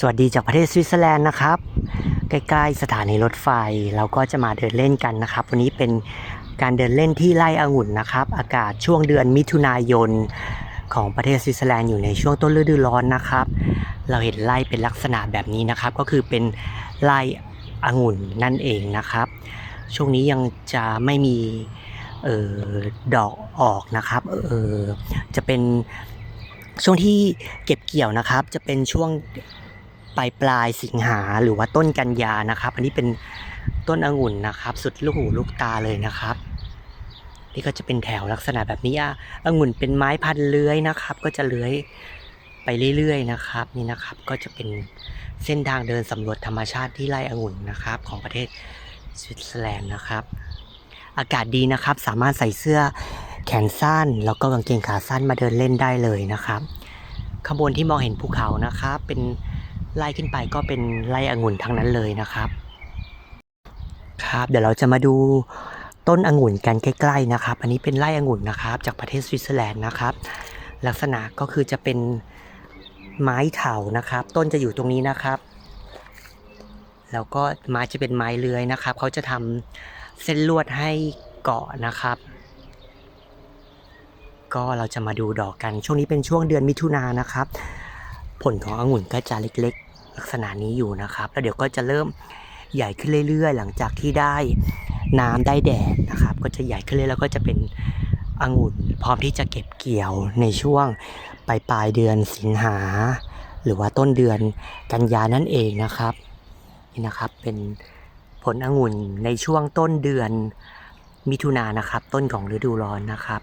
สวัสดีจากประเทศสวิตเซอร์แลนด์นะครับ ใกล้ๆสถานีรถไฟเราก็จะมาเดินเล่นกันนะครับ วันนี้เป็นการเดินเล่นที่ไร่องุ่นนะครับ อากาศช่วงเดือนมิถุนายนของประเทศสวิตเซอร์แลนด์อยู่ในช่วงต้นฤดูร้อนนะครับ เราเห็นไร่เป็นลักษณะแบบนี้นะครับ ก็คือเป็นไร่องุ่นนั่นเองนะครับ ช่วงนี้ยังจะไม่มีออดอกออกนะครับออจะเป็นช่วงที่เก็บเกี่ยวนะครับ จะเป็นช่วง ปลายปลายสิงหาหรือว่าต้นกันยานะครับ อันนี้เป็นต้นองุ่นนะครับ สุดลูกหูลูกตาเลยนะครับ นี่ก็จะเป็นแถวลักษณะแบบนี้อะองุ่นเป็นไม้พันเลื้อยนะครับ ก็จะเลื้อยไปเรื่อยๆนะครับ นี่นะครับก็จะเป็นเส้นทางเดินสำรวจธรรมชาติที่ไร่องุ่นนะครับ ของประเทศสวิตเซอร์แลนด์นะครับ อากาศดีนะครับ สามารถใส่เสื้อแขนสั้น แล้วก็กางเกงขาสั้นมาเดินเล่นได้เลยนะครับข้างบนที่มองเห็นภูเขานะครับ เป็น ไล่ขึ้นไปก็เป็นไร่องุ่นทั้งนั้นเลยนะครับ ครับเดี๋ยวเราจะมาดูต้นองุ่นกันใกล้ๆนะครับ อันนี้เป็นไร่องุ่นนะครับ จากประเทศสวิตเซอร์แลนด์นะครับ ลักษณะก็คือจะเป็นไม้เถานะครับ ต้นจะอยู่ตรงนี้นะครับ แล้วก็ไม้จะเป็นไม้เลื้อยนะครับ เขาจะทำเส้นลวดให้เกาะนะครับ ก็เราจะมาดูดอกกัน ช่วงนี้เป็นช่วงเดือนมิถุนายนนะครับ ผลขององุ่นก็จะเล็ก ลักษณะนี้อยู่นะครับ แล้วเดี๋ยวก็จะเริ่มใหญ่ขึ้นเรื่อยๆ หลังจากที่ได้น้ำได้แดดนะครับ ก็จะใหญ่ขึ้นเรื่อยๆแล้วก็จะเป็นองุ่นพร้อมที่จะเก็บเกี่ยวในช่วงปลายปลายเดือนสิงหา หรือว่าต้นเดือนกันยานั่นเองนะครับนี่นะครับเป็นผลองุ่นในช่วงต้นเดือนมิถุนายนนะครับ ต้นของฤดูร้อนนะครับ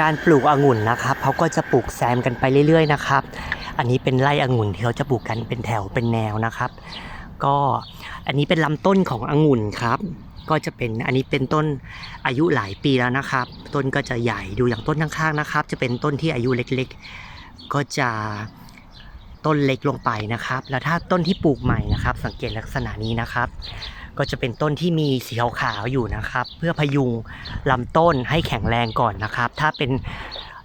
การปลูกองุ่นนะครับเขาก็จะปลูกแซมกันไปเรื่อย ๆ นะครับ อันนี้เป็นไร่องุ่นที่เขาจะปลูกกันเป็นแถวเป็นแนวนะครับ ก็อันนี้เป็นลำต้นขององุ่นครับ ก็จะเป็นอันนี้เป็นต้นอายุหลายปีแล้วนะครับ ต้นก็จะใหญ่ดูอย่างต้นข้างๆนะครับ จะเป็นต้นที่อายุเล็กๆ ก็จะต้นเล็กลงไปนะครับ แล้วถ้าต้นที่ปลูกใหม่นะครับ สังเกตลักษณะนี้นะครับ ก็จะเป็นต้นที่มีสีขาวๆอยู่นะครับ เพื่อพยุงลำต้นให้แข็งแรงก่อนนะครับ ถ้าเป็น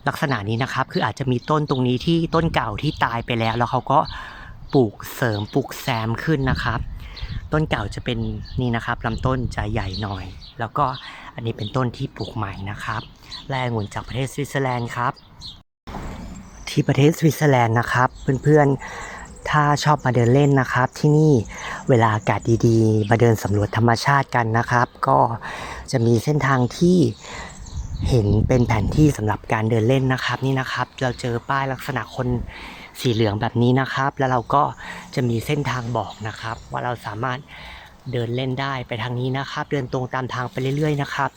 ลักษณะนี้นะครับ คืออาจจะมีต้นตรงนี้ที่ต้นเก่าที่ตายไปแล้ว แล้วเขาก็ปลูกเสริมปลูกแซมขึ้นนะครับ ต้นเก่าจะเป็นนี่นะครับลำต้นจะใหญ่หน่อย แล้วก็อันนี้เป็นต้นที่ปลูกใหม่นะครับและองุ่นจากประเทศสวิตเซอร์แลนด์ครับ ที่ประเทศสวิตเซอร์แลนด์นะครับ เพื่อนๆถ้าชอบมาเดินเล่นนะครับ ที่นี่เวลาอากาศดีๆ มาเดินสำรวจธรรมชาติกันนะครับ ก็จะมีเส้นทางที่ เห็นเป็นแผนที่สำหรับการเดินเล่นนะครับนี่นะครับ เราเจอป้ายลักษณะคนสีเหลืองแบบนี้นะครับ แล้วเราก็จะมีเส้นทางบอกนะครับ ว่าเราสามารถเดินเล่นได้ไปทางนี้นะครับ เดินตรงตามทางไปเรื่อยๆนะครับ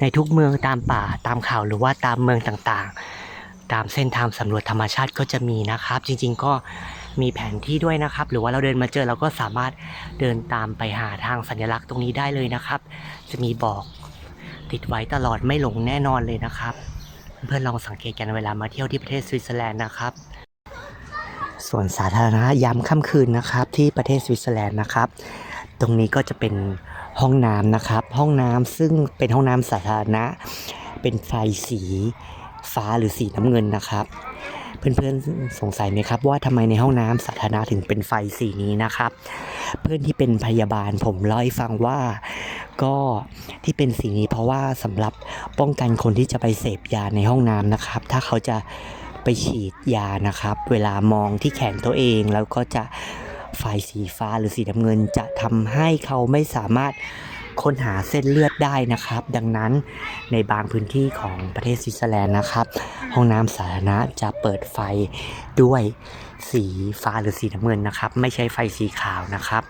ในทุกเมืองตามป่าตามเขาหรือว่าตามเมืองต่างๆ ตามเส้นทางสำรวจธรรมชาติก็จะมีนะครับ จริงๆก็มีแผนที่ด้วยนะครับ หรือว่าเราเดินมาเจอเราก็สามารถเดินตามไปหาทางสัญลักษณ์ตรงนี้ได้เลยนะครับ จะมีบอก ติดไว้ตลอดไม่หลงแน่นอนเลยนะครับ เพื่อนๆลองสังเกตกันเวลามาเที่ยวที่ประเทศสวิตเซอร์แลนด์นะครับส่วนสาธารณะยามค่ำคืนนะครับที่ประเทศสวิตเซอร์แลนด์นะครับ ตรงนี้ก็จะเป็นห้องน้ำนะครับ ห้องน้ำซึ่งเป็นห้องน้ำสาธารณะ เป็นไฟสีฟ้าหรือสีน้ำเงินนะครับ เพื่อนๆสงสัยไหมครับ ว่าทำไมในห้องน้ำสาธารณะถึงเป็นไฟสีนี้นะครับ เพื่อนที่เป็นพยาบาลผมเล่าให้ฟังว่า ก็ที่เป็นสีนี้เพราะว่าสำหรับป้องกันคนที่จะไปเสพยาในห้องน้ำนะครับ ถ้าเขาจะไปฉีดยานะครับ เวลามองที่แขนตัวเองแล้วก็จะไฟสีฟ้าหรือสีน้ำเงิน จะทำให้เขาไม่สามารถค้นหาเส้นเลือดได้นะครับ ดังนั้นในบางพื้นที่ของประเทศสวิตเซอร์แลนด์นะครับ ห้องน้ำสาธารณะจะเปิดไฟด้วยสีฟ้าหรือสีน้ำเงินนะครับ ไม่ใช่ไฟสีขาวนะครับ